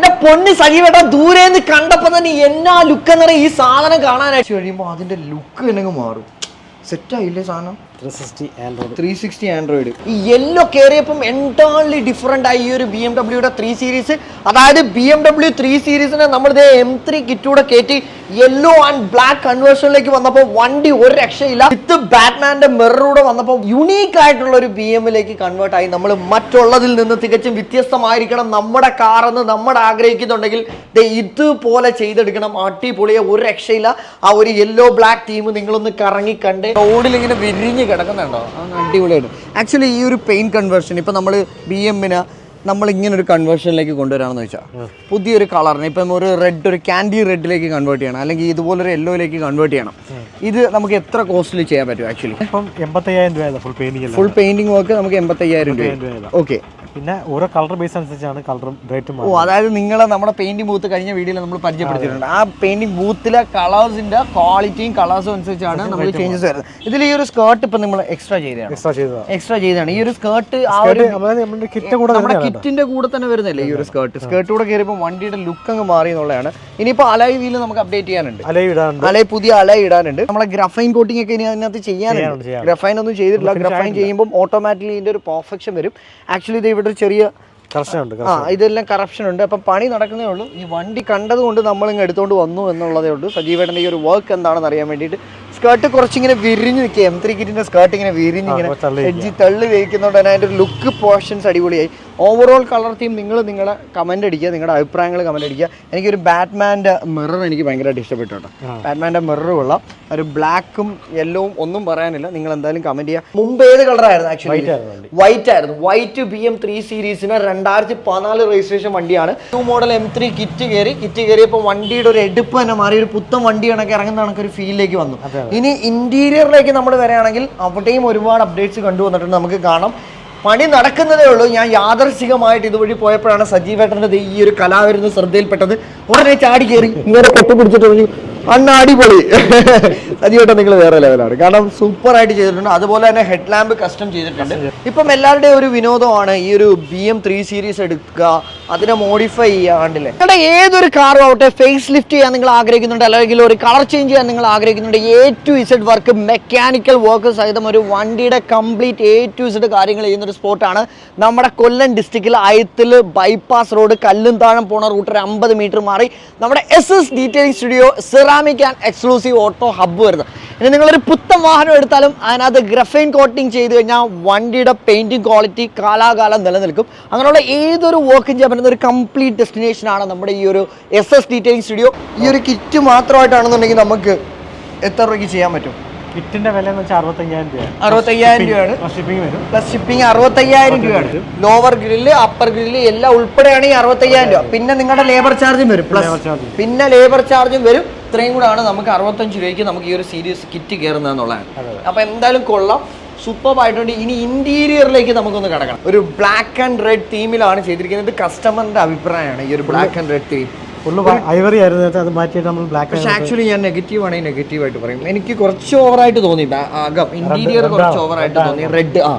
എന്റെ പൊന്ന് ദൂരെ നിന്ന് കണ്ടപ്പോ തന്നെ എന്നാ ലുക്ക് എന്നറിയ ഈ സാധനം കാണാനായിട്ട്. കഴിയുമ്പോ അതിന്റെ ലുക്ക് തന്നെ മാറും. സെറ്റ് ആയില്ലേ സാധനം? ത്രീ സിക്സ്റ്റി ആൻഡ്രോയിഡ് ത്രീ ഈ യെല്ലോ കയറിയപ്പം എന്റയർലി ഡിഫറെന്റ് ആയി ഈ ഒരു ബി എം ഡബ്ല്യൂടെ ത്രീ സീരീസ് അതായത് ബി എം ഡബ്ല്യു ത്രീ സീരീസിനെ നമ്മൾ ഇതേ എം ത്രീ കിറ്റൂടെ കയറ്റി യെല്ലോ ആൻഡ് ബ്ലാക്ക് കൺവേർഷനിലേക്ക് വന്നപ്പോൾ വണ്ടി ഒരു രക്ഷയില്ല. വിത്ത് ബാറ്റ്മാന്റെ മിററൂടെ വന്നപ്പോൾ യുണീക്ക് ആയിട്ടുള്ള ഒരു ബി എമ്മിലേക്ക് കൺവേർട്ട് ആയി. നമ്മൾ മറ്റുള്ളതിൽ നിന്ന് തികച്ചും വ്യത്യസ്തമായിരിക്കണം നമ്മുടെ കാർ എന്ന് നമ്മൾ ആഗ്രഹിക്കുന്നുണ്ടെങ്കിൽ ഇതുപോലെ ചെയ്തെടുക്കണം. അടിപൊളിയെ ഒരു രക്ഷയില്ല. ആ ഒരു യെല്ലോ ബ്ലാക്ക് ടീം നിങ്ങളൊന്ന് കറങ്ങി കണ്ട്. റോഡിൽ ഇങ്ങനെ വിരിഞ്ഞ് കിടക്കുന്നുണ്ടോ? അടിപൊളിയായിട്ട്. ആക്ച്വലി ഈ ഒരു പെയിൻ കൺവേർഷൻ ഇപ്പൊ നമ്മൾ ബി എമ്മിന് നമ്മൾ ഇങ്ങനെ ഒരു കൺവേർഷനിലേക്ക് കൊണ്ടുവരാമെന്ന് വെച്ചാൽ പുതിയൊരു കളറിന് ഇപ്പം ഒരു റെഡ് ഒരു ക്യാൻഡി റെഡിലേക്ക് കൺവേർട്ട് ചെയ്യണം. അല്ലെങ്കിൽ ഇതുപോലൊരു യെല്ലോയിലേക്ക് കൺവേർട്ട് ചെയ്യണം. ഇത് നമുക്ക് എത്ര കോസ്റ്റിൽ ചെയ്യാൻ പറ്റും ആക്ച്വലി ഇപ്പം എൺപത്തയ്യായിരം രൂപ full painting full painting work നമുക്ക് എൺപത്തയ്യായിരം രൂപ. ഓക്കെ പിന്നെ ഓരോ കളർ ബേസ് അനുസരിച്ചാണ് കളറും റേറ്റും ഓ അതായത് നിങ്ങളെ നമ്മുടെ പെയിന്റിംഗ് ബൂത്ത് കഴിഞ്ഞ വീഡിയോയിൽ നമ്മൾ പരിചയപ്പെടുത്തിയിട്ടുണ്ട്. ആ പെയിന്റിംഗ് ബൂത്തിലെ കളേഴ്സിന്റെ ക്വാളിറ്റിയും കളേഴ്സും അനുസരിച്ചാണ് നമ്മൾ ചേഞ്ചസ് വരുന്നത്. ഇതിൽ ഈ ഒരു സ്കേർട്ട് ഇപ്പൊ നമ്മൾ എക്സ്ട്രാ ചെയ്തതാണ്. എക്സ്ട്രാ ചെയ്തതാണ് എക്സ്ട്രാ ചെയ്തതാണ്. ഈ ഒരു സ്കേർട്ട് ആ ഒരു നമ്മുടെ കിറ്റിന്റെ കൂടെ തന്നെ വരുന്നില്ലേ ഈ ഒരു സ്കേർട്ട് സ്കേർട്ട് കൂടെ കയറിയപ്പോൾ വണ്ടിയുടെ ലുക്ക് അങ്ങ് മാറി എന്നുള്ളതാണ്. ഇനിയിപ്പോൾ അലൈ വീൽ നമുക്ക് അപ്ഡേറ്റ് ചെയ്യാനുണ്ട്. അലൈ ഇടാനുണ്ട്. അലൈ പുതിയ അലൈ ഇടാനുണ്ട്. നമ്മളെ ഗ്രഫൈൻ കോട്ടിംഗ് ഒക്കെ ഇനി അതിനകത്ത് ചെയ്യാനുണ്ട്. ഗ്രഫൈൻ ഒന്നും ചെയ്തിട്ടില്ല. ഗ്രഫൈൻ ചെയ്യുമ്പോൾ ഓട്ടോമാറ്റിക്കലി ഇതിന്റെ ഒരു പെർഫെക്ഷൻ വരും. ആക്ച്വലി ഇത് ഇവിടെ ഒരു ചെറിയ ആ ഇതെല്ലാം കറപ്ഷൻ ഉണ്ട്. അപ്പം പണി നടക്കുന്നേ ഉള്ളൂ. ഈ വണ്ടി കണ്ടത് കൊണ്ട് നമ്മൾ ഇങ്ങ് എടുത്തുകൊണ്ട് വന്നു എന്നുള്ളതേ ഉള്ളൂ. സജീവേട്ടന്റെ ഈ ഒരു വർക്ക് എന്താണെന്ന് അറിയാൻ വേണ്ടിയിട്ട് സ്കേർട്ട് കുറച്ചിങ്ങനെ വിരിഞ്ഞു നിൽക്കുക എം ത്രീ കിറ്റിന്റെ സ്കേർട്ട് ഇങ്ങനെ വിരിഞ്ഞ് ഇങ്ങനെ കുറച്ച് തള്ളി എഡ്ജി തള്ളി വയ്ക്കുന്നതുകൊണ്ട് തന്നെ അതിന്റെ ഒരു ലുക്ക് പോർഷൻസ് അടിപൊളിയായി. ഓവറോൾ കളർ തീം നിങ്ങൾ നിങ്ങളുടെ കമന്റ് അടിക്കുക നിങ്ങളുടെ അഭിപ്രായങ്ങൾ കമന്റ് അടിക്കുക. എനിക്കൊരു ബാറ്റ്മാന്റെ മിറർ എനിക്ക് ഭയങ്കരമായിട്ട് ഇഷ്ടപ്പെട്ടു കേട്ടോ ബാറ്റ്മാന്റെ മിറർ കൊള്ളാം. ഒരു ബ്ലാക്കും യെല്ലോവും ഒന്നും പറയാനില്ല. നിങ്ങൾ എന്തായാലും കമന്റ് ചെയ്യുക. മുമ്പ് ഏത് കളറായിരുന്നു ആക്ച്വലി. വൈറ്റ് ആയിരുന്നു വൈറ്റ് ബി എം ത്രീ സീരീസിന് രണ്ടായിരത്തി പതിനാല് രജിസ്ട്രേഷൻ വണ്ടിയാണ്. Two model M three kit കയറി. കിറ്റ് കയറിയപ്പോൾ വണ്ടിയുടെ ഒരു എടുപ്പ് തന്നെ മാറി. ഒരു പുത്തൻ വണ്ടി കണക്ക് ഇറങ്ങുന്ന കണക്ക് ഒരു ഫീലിലേക്ക് വന്നു. ഇനി ഇന്റീരിയറിലേക്ക് നമ്മൾ വരികയാണെങ്കിൽ അവിടെയും ഒരുപാട് അപ്ഡേറ്റ്സ് കണ്ടുവന്നിട്ടുണ്ട്. നമുക്ക് കാണാം. പണി നടക്കുന്നതേ ഉള്ളൂ. ഞാൻ യാദർശികമായിട്ട് ഇതുവഴി പോയപ്പോഴാണ് സജീവേട്ടന്റെ ഈ ഒരു കലാവിരുന്ന് ശ്രദ്ധയിൽപ്പെട്ടത്. ഉടനെ ചാടി കയറി. ഇങ്ങനെ കെട്ടിപ്പിടിച്ചിട്ട് പറഞ്ഞു അണ്ണ അടിപൊളി. സജീവേട്ടൻ നിങ്ങൾ വേറെ ലെവലാണ്. കാരണം സൂപ്പർ ആയിട്ട് ചെയ്തിട്ടുണ്ട്. അതുപോലെ തന്നെ ഹെഡ് ലാമ്പ് കസ്റ്റം ചെയ്തിട്ടുണ്ട്. ഇപ്പം എല്ലാവരുടെയും ഒരു വിനോദമാണ് ഈ ഒരു ബി എം ത്രീ സീരീസ് എടുക്കുക. അതിനെ മോഡിഫൈ ചെയ്യാണ്ടില്ലേ? നിങ്ങളുടെ ഏതൊരു കാറും ആവട്ടെ ഫേസ് ലിഫ്റ്റ് ചെയ്യാൻ നിങ്ങൾ ആഗ്രഹിക്കുന്നുണ്ട് അല്ലെങ്കിൽ ഒരു കളർ ചേഞ്ച് ചെയ്യാൻ നിങ്ങൾ ആഗ്രഹിക്കുന്നുണ്ട് A to Z work mechanical work സഹിതം ഒരു വണ്ടിയുടെ കംപ്ലീറ്റ് എ ടു ഇസഡ് കാര്യങ്ങൾ ചെയ്യുന്ന ഒരു സ്പോട്ടാണ് നമ്മുടെ കൊല്ലം ഡിസ്ട്രിക്റ്റിൽ അയത്തിൽ ബൈപ്പാസ് റോഡ് കല്ലും താഴം പോണ റൂട്ട് ഒരു അമ്പത് മീറ്റർ മാറി. നമ്മുടെ S S detailing studio ceramic and exclusive auto hub വരുന്നത് ഇനി നിങ്ങളൊരു പുത്തൻ വാഹനം എടുത്താലും അതിനകത്ത് ഗ്രഫൈൻ കോട്ടിംഗ് ചെയ്ത് കഴിഞ്ഞാൽ വണ്ടിയുടെ പെയിന്റിംഗ് ക്വാളിറ്റി കാലാകാലം നിലനിൽക്കും. അങ്ങനെയുള്ള ഏതൊരു വർക്കും ചെയ്യാൻ പറ്റുന്ന ഒരു കംപ്ലീറ്റ് ഡെസ്റ്റിനേഷൻ ആണ് നമ്മുടെ ഈ ഒരു എസ് എസ് ഡീറ്റെയിലിംഗ് സ്റ്റുഡിയോ ഈ ഒരു കിറ്റ് മാത്രമായിട്ടാണെന്നുണ്ടെങ്കിൽ നമുക്ക് എത്ര രൂപയ്ക്ക് ചെയ്യാൻ പറ്റും? കിറ്റിന്റെ വില എന്ന് വെച്ചാൽ അറുപത്തയ്യായിരം രൂപയാണ്. അറുപത്തയ്യായിരം രൂപയാണ്. ഷിപ്പിംഗ് വരും. പ്ലസ് ഷിപ്പിംഗ് അറുപത്തയ്യായിരം രൂപയാണ്. ലോവർ ഗ്രില്ല് അപ്പർ ഗ്രില്ല് എല്ലാം ഉൾപ്പെടെയാണെങ്കിൽ അറുപത്തയ്യായിരം രൂപ. പിന്നെ നിങ്ങളുടെ ലേബർ ചാർജും വരും. പ്ലസ് പിന്നെ ലേബർ ചാർജും വരും. ഇത്രയും കൂടാണ് നമുക്ക് അറുപത്തഞ്ച് രൂപയ്ക്ക് നമുക്ക് ഈ ഒരു സീരീസ് കിറ്റ് കയറുന്നതെന്നുള്ളതാണ് അപ്പൊ എന്തായാലും കൊള്ളാം. സൂപ്പർ ആയിട്ടുണ്ട്. ഇനി ഇന്റീരിയറിലേക്ക് നമുക്കൊന്ന് കിടക്കണം. ഒരു ബ്ലാക്ക് ആൻഡ് റെഡ് തീമിലാണ് ചെയ്തിരിക്കുന്നത്. കസ്റ്റമറിന്റെ അഭിപ്രായമാണ്. ഈ ഒരു black and red theme ivory ആയിരുന്നു അത് മാറ്റിയിട്ട് നമ്മൾ ബ്ലാക്ക് പക്ഷെ ആക്ച്വലി ഞാൻ നെഗറ്റീവ് ആണെങ്കിൽ നെഗറ്റീവ് ആയിട്ട് പറയും. എനിക്ക് കുറച്ച് ഓവറായിട്ട് തോന്നി. അകം ഇന്റീരിയർ കുറച്ച് ഓവറായിട്ട് തോന്നി. റെഡ് ആ.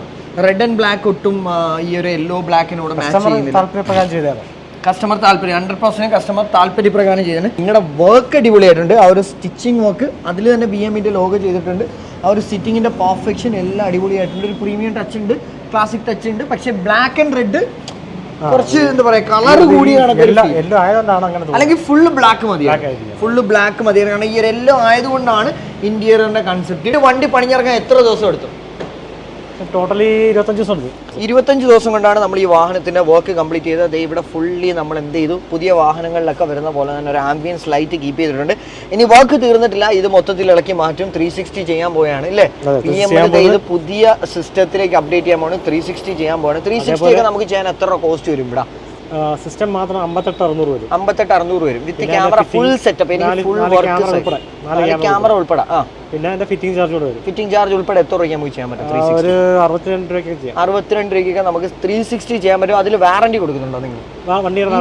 റെഡ് ആൻഡ് ബ്ലാക്ക് ഒട്ടും ഈ ഒരു യെല്ലോ ബ്ലാക്കിനോട് മാച്ച് ചെയ്യുന്നില്ല. ചെയ്തതാണ്. കസ്റ്റമർ താല്പര്യം. ഹൺഡ്രഡ് പെർസെന്റ് കസ്റ്റമർ താല്പര്യപ്രകാരം ചെയ്തത് നിങ്ങളുടെ വർക്ക് അടിപൊളിയായിട്ടുണ്ട്. ആ ഒരു സ്റ്റിച്ചിങ് വർക്ക് അതിൽ തന്നെ ബി എമ്മിന്റെ ലോഗോ ചെയ്തിട്ടുണ്ട്. ആ ഒരു സിറ്റിങ്ങിന്റെ പെർഫെക്ഷൻ എല്ലാം അടിപൊളിയായിട്ടുണ്ട്. ഒരു പ്രീമിയം ടച്ച് ഉണ്ട് ക്ലാസിക് ടച്ച് ഉണ്ട് പക്ഷേ ബ്ലാക്ക് ആൻഡ് റെഡ് കുറച്ച് എന്താ പറയാ കളർ കൂടിയാണ് അല്ലെങ്കിൽ ഫുള്ള് ബ്ലാക്ക് മതി. ഫുള്ള് ബ്ലാക്ക് മതി. കാരണം ഈ ഒരു എല്ലാം ആയതുകൊണ്ടാണ് ഇന്റീരിയറിന്റെ കൺസെപ്റ്റ് വണ്ടി പണിഞ്ഞിറങ്ങാൻ എത്ര ദിവസം എടുത്തു? ടോട്ടലി ഇരുപത്തഞ്ച് ദിവസം ഉണ്ട്. ഇരുപത്തഞ്ച് ദിവസം കൊണ്ടാണ് നമ്മൾ ഈ വാഹനത്തിന്റെ വർക്ക് കംപ്ലീറ്റ് ചെയ്തത്. അതേ ഇവിടെ ഫുള്ളി നമ്മൾ എന്ത് ചെയ്തു? പുതിയ വാഹനങ്ങളിലൊക്കെ വരുന്ന പോലെ തന്നെ ഒരു ആംബിയൻസ് ലൈറ്റ് കീപ്പ് ചെയ്തിട്ടുണ്ട്. ഇനി വർക്ക് തീർന്നിട്ടില്ല. ഇത് മൊത്തത്തിൽ ഇളക്കി മാറ്റും. ത്രീ സിക്സ്റ്റി ചെയ്യാൻ പോയാണ് അല്ലേ പി എം ഇത് പുതിയ സിസ്റ്റത്തിലേക്ക് അപ്ഡേറ്റ് ചെയ്യാൻ പോകണം ത്രീ സിക്സ്റ്റി ചെയ്യാൻ പോകണം ത്രീ സിക്സ്റ്റി ഒക്കെ നമുക്ക് ചെയ്യാൻ എത്ര കോസ്റ്റ് വരും ഇവിടെ? സിസ്റ്റം മാത്രം അമ്പത്തെട്ട് അറുന്നൂറ് വരും. അമ്പത്തെട്ട് അറുന്നൂറ് വരും. വിത്ത് ക്യാമറ ഫുൾ സെറ്റപ്പ് എനിക്ക് ഫുൾ വർക്ക് ക്യാമറ ഉൾപ്പെടെ. ആ. പിന്നെ അതിന്റെ ഫിറ്റിംഗ് ചാർജ് കൂടെ വരും. ഫിറ്റിംഗ് ചാർജ് ഉൾപ്പെടെ എത്ര രൂപയ്ക്ക് നമുക്ക് ചെയ്യാൻ പറ്റും? ഒരു അറുപത്തിരണ്ട് രൂപയ്ക്ക് ചെയ്യാം. അറുപത്തിരണ്ട് രൂപയ്ക്ക് നമുക്ക് ത്രീ സിക്സ്റ്റി ചെയ്യാൻ പറ്റും. അതിൽ വാറണ്ടി കൊടുക്കുന്നുണ്ടോ നിങ്ങൾ?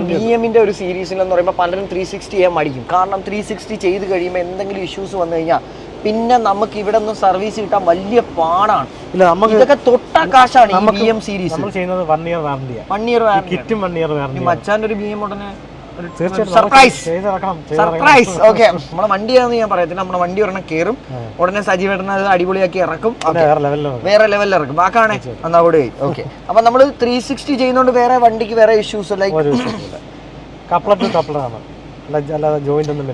ബി എമ്മിന്റെ ഒരു സീരീസിൽ എന്ന് പറയുമ്പോൾ പലരും ത്രീ സിക്സ്റ്റി ചെയ്യാൻ മടിക്കും. കാരണം ത്രീ സിക്സ്റ്റി ചെയ്ത് കഴിയുമ്പോൾ എന്തെങ്കിലും ഇഷ്യൂസ് വന്നു കഴിഞ്ഞാൽ പിന്നെ നമുക്ക് ഇവിടെ നിന്ന് സർവീസ് കിട്ടാൻ വലിയ പാടാണ്. ഇല്ല നമുക്ക് ഇതൊക്കെ തൊട്ട കാശാണ് എം സീരീസ് നമ്മൾ ചെയ്യുന്നത് one year warranty one year കിറ്റും one year warranty മച്ചാന്റെ ഒരു ബി എം ഉടനെ സർപ്രൈസ് സർപ്രൈസ് ഓക്കെ നമ്മളെ വണ്ടിയാണെന്ന് ഞാൻ പറയത്തില്ല. നമ്മുടെ വണ്ടി ഒരെണ്ണം കയറും ഉടനെ സജീവേട്ടൻ അത് അടിപൊളിയാക്കി ഇറക്കും. വേറെ ലെവലിൽ ഇറക്കും. ബാക്കാണ് എന്നാ കൂടെ ഓക്കെ അപ്പൊ നമ്മൾ ത്രീ സിക്സ്റ്റി ചെയ്യുന്നോണ്ട് വേറെ വണ്ടിക്ക് വേറെ issues like coupler to coupler ഒന്നും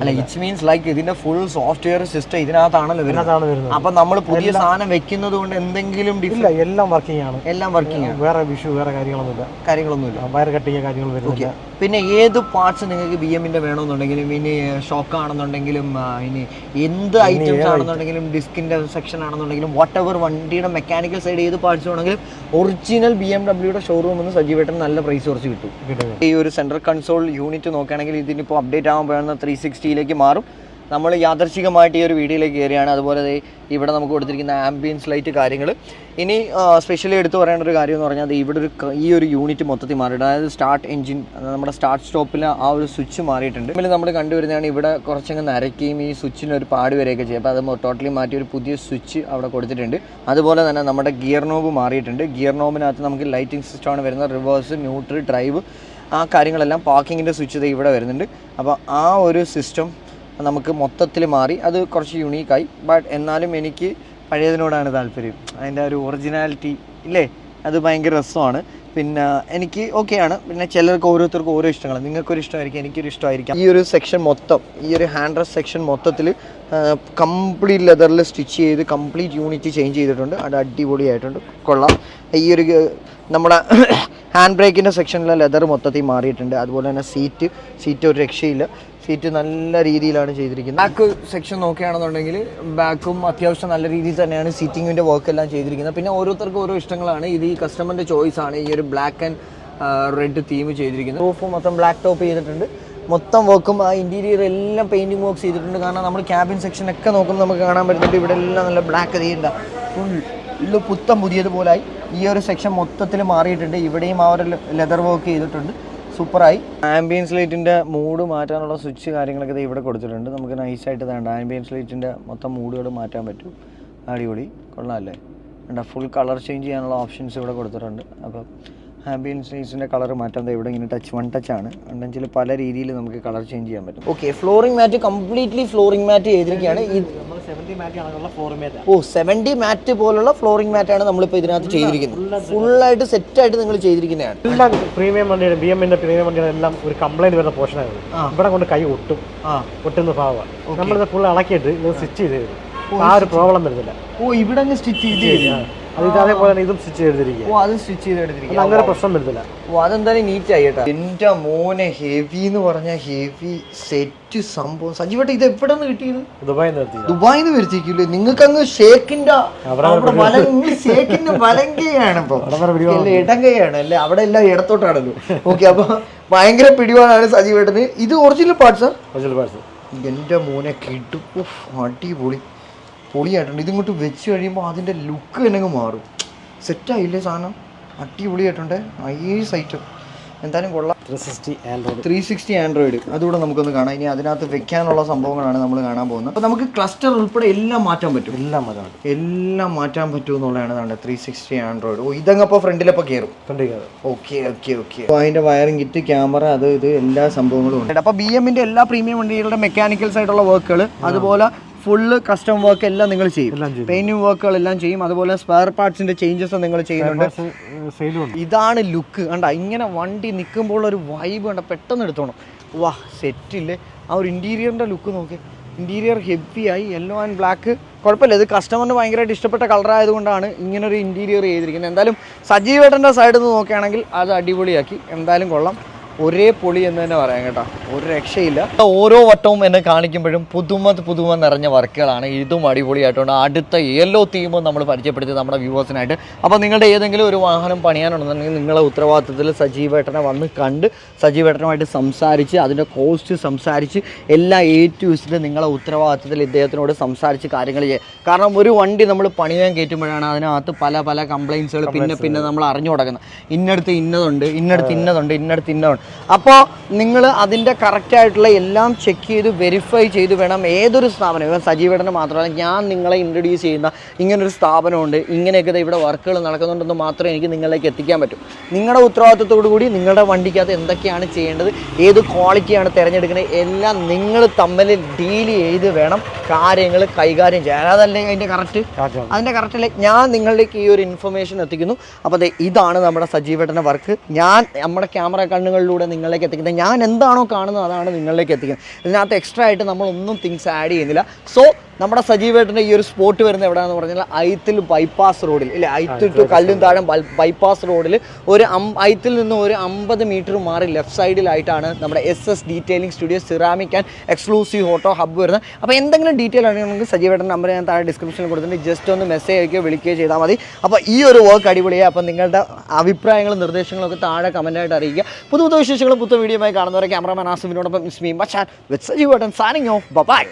അല്ല ഇറ്റ്സ് മീൻസ് ലൈക്ക് ഇതിന്റെ ഫുൾ സോഫ്റ്റ്വെയർ സിസ്റ്റം ഇതിനകത്താണല്ലോ വരുന്നത്. വരുന്നത്. അപ്പൊ നമ്മൾ പുതിയ സാധനം വെക്കുന്നത് കൊണ്ട് എന്തെങ്കിലും ഇല്ല എല്ലാം വർക്കിംഗ് ആണ്. എല്ലാം വർക്കിംഗ് ആണ്. വേറെ വിഷു വേറെ കാര്യങ്ങളൊന്നുമില്ല. കാര്യങ്ങളൊന്നുമില്ല. വയർ കട്ടിങ് കാര്യങ്ങൾ വരുന്നില്ല. പിന്നെ ഏത് പാർട്സ് നിങ്ങൾക്ക് ബി എമ്മിന്റെ വേണമെന്നുണ്ടെങ്കിലും ഇനി ഷോക്ക് ആണെന്നുണ്ടെങ്കിലും ഇനി എന്ത് ഐറ്റംസ് ആണെന്നുണ്ടെങ്കിലും ഡിസ്കിന്റെ സെക്ഷൻ ആണെന്നുണ്ടെങ്കിലും വാട്ട് എവർ വണ്ടിയുടെ മെക്കാനിക്കൽ സൈഡ് ഏത് പാർട്സ് വേണമെങ്കിലും ഒറിജിനൽ ബി എം ഡബ്ല്യൂടെ ഷോറൂമിൽ നിന്ന് സജീവേട്ടൻ നല്ല പ്രൈസ് കുറച്ച് കിട്ടും. ഈ ഒരു സെൻട്രൽ കൺസോൾ യൂണിറ്റ് നോക്കുകയാണെങ്കിൽ ഇതിനിപ്പോൾ അപ്ഡേറ്റ് ആകാൻ ആകുമ്പോഴാണ് ത്രീ സിക്സ്റ്റിയിലേക്ക് മാറും. നമ്മൾ യാദർശികമായിട്ട് ഈ ഒരു വീഡിയോയിലേക്ക് കയറിയാണ് അതുപോലെ ഇവിടെ നമുക്ക് കൊടുത്തിരിക്കുന്ന ആംബിയൻസ് ലൈറ്റ് കാര്യങ്ങൾ ഇനി സ്പെഷ്യലി എടുത്തു പറയേണ്ട ഒരു കാര്യം എന്ന് പറഞ്ഞാൽ ഇവിടെ ഒരു ഈ ഒരു യൂണിറ്റ് മൊത്തത്തിൽ മാറിയിട്ടുണ്ട്. അതായത് സ്റ്റാർട്ട് എഞ്ചിൻ നമ്മുടെ സ്റ്റാർട്ട് സ്റ്റോപ്പിൽ ആ ഒരു സ്വിച്ച് മാറിയിട്ടുണ്ട്. ഇതിൽ നമ്മൾ കണ്ടുവരുന്നതാണ് ഇവിടെ കുറച്ചങ്ങ് നരയ്ക്കുകയും ഈ സ്വിച്ചിന് ഒരു പാട് വരെയൊക്കെ ചെയ്യും. അപ്പോൾ അത് ടോട്ടലി മാറ്റി ഒരു പുതിയ സ്വിച്ച് അവിടെ കൊടുത്തിട്ടുണ്ട്. അതുപോലെ തന്നെ നമ്മുടെ ഗിയർ നോബ് മാറിയിട്ടുണ്ട്. ഗിയർ നോബിനകത്ത് നമുക്ക് ലൈറ്റിംഗ് സിസ്റ്റമാണ് വരുന്നത്. റിവേഴ്സ് ന്യൂട്രൽ ഡ്രൈവ് ആ കാര്യങ്ങളെല്ലാം പാർക്കിങ്ങിന്റെ സ്വിച്ച് ഇവിടെ വരുന്നുണ്ട്. അപ്പോൾ ആ ഒരു സിസ്റ്റം നമുക്ക് മൊത്തത്തിൽ മാറി. അത് കുറച്ച് യുണീക്കായി. ബട്ട് എന്നാലും എനിക്ക് പഴയതിനോടാണ് താല്പര്യം. അതിന്റെ ഒരു ഒറിജിനാലിറ്റി ഇല്ലേ? അത് ഭയങ്കര രസമാണ്. പിന്നെ എനിക്ക് ഓക്കെയാണ് പിന്നെ ചിലർക്ക് ഓരോരുത്തർക്കും ഓരോ ഇഷ്ടങ്ങൾ നിങ്ങൾക്കൊരു ഇഷ്ടമായിരിക്കും എനിക്കൊരു ഇഷ്ടമായിരിക്കാം. ഈ ഒരു സെക്ഷൻ മൊത്തം ഈ ഒരു ഹാൻഡ് ഡ്രസ് സെക്ഷൻ മൊത്തത്തിൽ കംപ്ലീറ്റ് ലെതറിൽ സ്റ്റിച്ച് ചെയ്ത് കംപ്ലീറ്റ് യൂണിറ്റ് ചേഞ്ച് ചെയ്തിട്ടുണ്ട്. അത് അടിപൊളിയായിട്ടുണ്ട്. കൊള്ളാം. ഈ ഒരു നമ്മുടെ ഹാൻഡ് ബ്രേക്കിന്റെ സെക്ഷനിലെ ലെതർ മൊത്തത്തിൽ മാറിയിട്ടുണ്ട്. അതുപോലെ തന്നെ സീറ്റ് സീറ്റ് ഒരു രക്ഷയില്ല. സീറ്റ് നല്ല രീതിയിലാണ് ചെയ്തിരിക്കുന്നത്. ബാക്ക് സെക്ഷൻ നോക്കുകയാണെന്നുണ്ടെങ്കിൽ ബാക്കും അത്യാവശ്യം നല്ല രീതിയിൽ തന്നെയാണ് സീറ്റിങ്ങിന്റെ വർക്ക് എല്ലാം ചെയ്തിരിക്കുന്നത്. പിന്നെ ഓരോരുത്തർക്കും ഓരോ ഇഷ്ടങ്ങളാണ്. ഇത് ഈ കസ്റ്റമറിന്റെ ചോയ്സ് ആണ്. ഈ ഒരു ബ്ലാക്ക് ആൻഡ് റെഡ് തീം ചെയ്തിരിക്കുന്നത്. റൂഫ് മൊത്തം ബ്ലാക്ക് ടോപ്പ് ചെയ്തിട്ടുണ്ട്. മൊത്തം വർക്കും ആ ഇന്റീരിയർ എല്ലാം പെയിന്റിങ് വർക്ക് ചെയ്തിട്ടുണ്ട്. കാരണം നമ്മൾ ക്യാബിൻ സെക്ഷൻ ഒക്കെ നോക്കുമ്പോൾ നമുക്ക് കാണാൻ പറ്റുന്നുണ്ട് ഇവിടെ എല്ലാം നല്ല ബ്ലാക്ക് ചെയ്യണ്ട ഫുൾ പുത്തം പുതിയതുപോലായി. ഈ ഒരു സെക്ഷൻ മൊത്തത്തിൽ മാറിയിട്ടുണ്ട്. ഇവിടെയും ആ ഒരു ലെതർ വർക്ക് ചെയ്തിട്ടുണ്ട്. സൂപ്പറായി. ആംബിയൻസ് ലൈറ്റിന്റെ മൂഡ് മാറ്റാനുള്ള സ്വിച്ച് കാര്യങ്ങളൊക്കെ ഇവിടെ കൊടുത്തിട്ടുണ്ട്. നമുക്ക് നൈസായിട്ട് വേണ്ട ആംബിയൻസ് ലൈറ്റിന്റെ മൊത്തം മൂഡുകൾ മാറ്റാൻ പറ്റും. അടിപൊളി. കൊള്ളാമല്ലേ വേണ്ട ഫുൾ കളർ ചേഞ്ച് ചെയ്യാനുള്ള ഓപ്ഷൻസ് ഇവിടെ കൊടുത്തിട്ടുണ്ട്. അപ്പോൾ ആംബിയൻസ് ലൈറ്റ്സിന്റെ കളർ മാറ്റാൻ ദേ ഇവിടെ ഇങ്ങനെ ടച്ച് വൺ ടച്ച് ആണ്. ഉണ്ടെങ്കിൽ പല രീതിയിൽ നമുക്ക് കളർ ചേഞ്ച് ചെയ്യാൻ പറ്റും. Okay flooring mat completely flooring mat ചെയ്തിരിക്കുകയാണ്. മാറ്റി മേറ്റ് ഓ സെവന്റി മാറ്റ് പോലുള്ള ഫ്ലോറിംഗ് മാറ്റാണ് നമ്മളിപ്പോൾ ഇതിനകത്ത് ചെയ്തിരിക്കുന്നത്. ഫുള്ളായിട്ട് സെറ്റായിട്ട് നിങ്ങൾ ചെയ്തിരിക്കുന്നതാണ്. എല്ലാം പ്രീമിയം വണ്ടിയുടെ ബി എമ്മിന്റെ പ്രീമിയം വണ്ടിയുടെ എല്ലാം ഒരു കംപ്ലൈന്റ് വരുന്ന പോർഷനായിരുന്നു ഇവിടെ കൊണ്ട് കൈ ഒട്ടും. ഒട്ടുന്ന ഭാവമാണ് നമ്മളിത് ഫുൾ ഇളക്കിയിട്ട് സ്റ്റിച്ച് ചെയ്ത് ആ ഒരു പ്രോബ്ലം വരുന്നില്ല. ഓ ഇവിടെ സ്റ്റിച്ച് ചെയ്ത് അത് ഇത് അതേപോലെ തന്നെ ഇതും സ്റ്റിച്ച് ചെയ്തിരിക്കുക ഓ അത് സ്റ്റിച്ച് ചെയ്ത് എടുത്തിരിക്കുക അങ്ങനെ പ്രശ്നം വരുന്നില്ല. ഓ അതെന്തായാലും നീറ്റ് എന്റെ മോനെ ഹെവി എന്ന് പറഞ്ഞ ഹെവി സെറ്റ് സംഭവം. സജീവട്ടെ ഇത് എവിടെ നിന്ന് കിട്ടിയത് ദുബായി നിർത്തി ദുബായിൽ നിന്ന് വരുത്തിക്കില്ലേ നിങ്ങൾക്ക് അങ്ങ് ഷേക്കിന്റെ ഷേക്കിന്റെ വലങ്കയാണ് ഇപ്പൊ. ഇടങ്കയാണ് അല്ലേ? അവിടെ എല്ലാം ഇടത്തോട്ടാണല്ലോ. ഓക്കെ അപ്പൊ ഭയങ്കര പിടിപാടാണ് സജീവേട്ടന് ഇത് ഒറിജിനൽ പാർട്സ് ഒറിജിനൽ പാർട്സ് എന്റെ മോനെ കിട്ടും. അടിപൊളി. പൊളിയായിട്ടുണ്ട്. ഇതിങ്ങോട്ട് വെച്ച് കഴിയുമ്പോൾ അതിന്റെ ലുക്ക് തന്നെ മാറും. സെറ്റായില്ലേ സാധനം? അടിപൊളിയായിട്ടുണ്ട്. ഐ ഐറ്റം എന്തായാലും കൊള്ളാം. Three sixty android three sixty android അതുകൂടെ നമുക്കൊന്ന് കാണാം. ഇനി അതിനകത്ത് വെക്കാനുള്ള സംഭവങ്ങളാണ് നമ്മൾ കാണാൻ പോകുന്നത്. അപ്പോൾ നമുക്ക് ക്ലസ്റ്റർ ഉൾപ്പെടെ എല്ലാം മാറ്റാൻ പറ്റും. എല്ലാം മതാണ് എല്ലാം മാറ്റാൻ പറ്റും എന്നുള്ളതാണ് നമ്മുടെ ത്രീ സിക്സ്റ്റി ആൻഡ്രോയിഡ് ഓ ഇതങ്ങപ്പോൾ ഫ്രണ്ടിലപ്പോൾ കയറും കണ്ടിരിക്കുന്നത് ഓക്കെ ഓക്കെ ഓക്കെ. അപ്പോൾ അതിന്റെ വയറിംഗ് കിറ്റ് ക്യാമറ അത് ഇത് എല്ലാ സംഭവങ്ങളും ഉണ്ട്. അപ്പോൾ ബി എമ്മിന്റെ എല്ലാ പ്രീമിയം വണ്ടികളുടെ മെക്കാനിക്കൽസ് ആയിട്ടുള്ള വർക്കുകൾ അതുപോലെ ഫുള്ള് കസ്റ്റം വർക്ക് എല്ലാം നിങ്ങൾ ചെയ്യും. പെയിന്റിംഗ് വർക്കുകളെല്ലാം ചെയ്യും. അതുപോലെ സ്പെയർ പാർട്സിന്റെ ചേഞ്ചസ് നിങ്ങൾ ചെയ്യുന്നുണ്ട്. ഇതാണ് ലുക്ക് കണ്ട ഇങ്ങനെ വണ്ടി നിൽക്കുമ്പോൾ ഒരു വൈബ് കണ്ട പെട്ടെന്ന് എടുത്തോണം. വാ സെറ്റില്ലേ ആ ഒരു ഇന്റീരിയറിന്റെ ലുക്ക് നോക്കി. ഇന്റീരിയർ ഹെവി ആയി യെല്ലോ ആൻഡ് ബ്ലാക്ക് കുഴപ്പമില്ല ഇത് കസ്റ്റമറിന് ഭയങ്കരമായിട്ട് ഇഷ്ടപ്പെട്ട കളർ ആയതുകൊണ്ടാണ് ഇങ്ങനൊരു ഇന്റീരിയർ ചെയ്തിരിക്കുന്നത്. എന്തായാലും സജീവേട്ടന്റെ സൈഡിൽ നിന്ന് നോക്കുകയാണെങ്കിൽ അത് അടിപൊളിയാക്കി. എന്തായാലും കൊള്ളാം. ഒരേ പൊളി എന്ന് തന്നെ പറയാം കേട്ടോ. ഒരു രക്ഷയില്ല. ഓരോ വട്ടവും എന്നെ കാണിക്കുമ്പോഴും പുതുമ പുതുമ നിറഞ്ഞ വർക്കുകളാണ് ഇതും അടിപൊളിയായിട്ടുണ്ട്. അടുത്ത യെല്ലോ തീമും നമ്മൾ പരിചയപ്പെടുത്തി നമ്മുടെ വ്യൂവേഴ്സിനായിട്ട്. അപ്പോൾ നിങ്ങളുടെ ഏതെങ്കിലും ഒരു വാഹനം പണിയാനുണ്ടെന്നുണ്ടെങ്കിൽ നിങ്ങളെ ഉത്തരവാദിത്തത്തിൽ സജീവേട്ടനെ വന്ന് കണ്ട് സജീവേട്ടനുമായിട്ട് സംസാരിച്ച് അതിന്റെ കോസ്റ്റ് സംസാരിച്ച് എല്ലാ എ ടു യൂസിലും നിങ്ങളെ ഉത്തരവാദിത്തത്തിൽ ഇദ്ദേഹത്തിനോട് സംസാരിച്ച് കാര്യങ്ങൾ ചെയ്യുക കാരണം ഒരു വണ്ടി നമ്മൾ പണിയാൻ കയറ്റുമ്പോഴാണ് അതിനകത്ത് പല പല കംപ്ലയിൻസുകൾ പിന്നെ പിന്നെ നമ്മൾ അറിഞ്ഞു തുടങ്ങുന്നത് ഇന്നടുത്ത് ഇന്നതുണ്ട് ഇന്നടുത്ത് ഇന്നതുണ്ട് ഇന്നടുത്ത് ഇന്നതുണ്ട്. അപ്പോൾ നിങ്ങൾ അതിന്റെ കറക്റ്റായിട്ടുള്ള എല്ലാം ചെക്ക് ചെയ്ത് വെരിഫൈ ചെയ്ത് വേണം ഏതൊരു സ്ഥാപനം ഇപ്പം സജീവേടന് മാത്രമല്ല ഞാൻ നിങ്ങളെ ഇൻട്രൊഡ്യൂസ് ചെയ്യുന്ന ഇങ്ങനൊരു സ്ഥാപനമുണ്ട് ഇങ്ങനെയൊക്കെ ഇവിടെ വർക്കുകൾ നടക്കുന്നുണ്ടെന്ന് മാത്രമേ എനിക്ക് നിങ്ങളിലേക്ക് എത്തിക്കാൻ പറ്റൂ. നിങ്ങളുടെ ഉത്തരവാദിത്തത്തോടു കൂടി നിങ്ങളുടെ വണ്ടിക്കകത്ത് എന്തൊക്കെയാണ് ചെയ്യേണ്ടത് ഏത് ക്വാളിറ്റിയാണ് തിരഞ്ഞെടുക്കുന്നത് എല്ലാം നിങ്ങൾ തമ്മിൽ ഡീൽ ചെയ്ത് വേണം കാര്യങ്ങൾ കൈകാര്യം ചെയ്യാൻ. അതല്ലേ അതിന്റെ കറക്റ്റ് അതിന്റെ അല്ലേ? ഞാൻ നിങ്ങളിലേക്ക് ഈ ഒരു ഇൻഫർമേഷൻ എത്തിക്കുന്നു. അപ്പോൾ ദേ ഇതാണ് നമ്മുടെ സജീവേട്ടന്റെ വർക്ക് ഞാൻ നമ്മുടെ ക്യാമറ കണ്ണുകളിലൂടെ നിങ്ങളിലേക്ക് എത്തിക്കുന്നത്. ഞാൻ എന്താണോ കാണുന്നത് അതാണ് നിങ്ങളിലേക്ക് എത്തിക്കുന്നത്. ഇതിനകത്ത് എക്സ്ട്രാ ആയിട്ട് നമ്മളൊന്നും തിങ്സ് ആഡ് ചെയ്യുന്നില്ല. സോ നമ്മുടെ സജീവേട്ടന്റെ ഈ ഒരു സ്പോട്ട് വരുന്നത് എവിടെയാണെന്ന് പറഞ്ഞാൽ ഐത്തിൽ ബൈപ്പാസ് റോഡിൽ ഇല്ല? ഐത്തിൽ ടു കല്ലും താഴം ബൈപ്പാസ് റോഡിൽ ഒരു ഐത്തിൽ നിന്ന് ഒരു അമ്പത് മീറ്റർ മാറി ലെഫ്റ്റ് സൈഡിലായിട്ടാണ് നമ്മുടെ S S detailing studio ceramic and exclusive auto hub വരുന്നത്. അപ്പോൾ എന്തെങ്കിലും ഡീറ്റെയിൽ ആണെങ്കിൽ സജീവേട്ടൻ നമ്പർ ഞാൻ താഴെ ഡിസ്ക്രിപ്ഷനിൽ കൊടുത്തിട്ടുണ്ട്. ജസ്റ്റ് ഒന്ന് മെസ്സേജ് അയക്കുകയോ വിളിക്കുകയോ ചെയ്താൽ മതി. അപ്പോൾ ഈ ഒരു വർക്ക് അടിപൊളിയായി. അപ്പോൾ നിങ്ങളുടെ അഭിപ്രായങ്ങളും നിർദ്ദേശങ്ങളും ഒക്കെ താഴെ കമന്റായിട്ട് അറിയിക്കുക. പുതു പുതു വിശേഷങ്ങളും പുതു വീഡിയോയുമായി കാണുന്നവരെ ക്യാമറമാൻ ആസിഫിനോടൊപ്പം സ്മീ മച്ചാൻ വിത്ത് സജീവേട്ടൻ സാനിങ് ഓഫ് ബൈ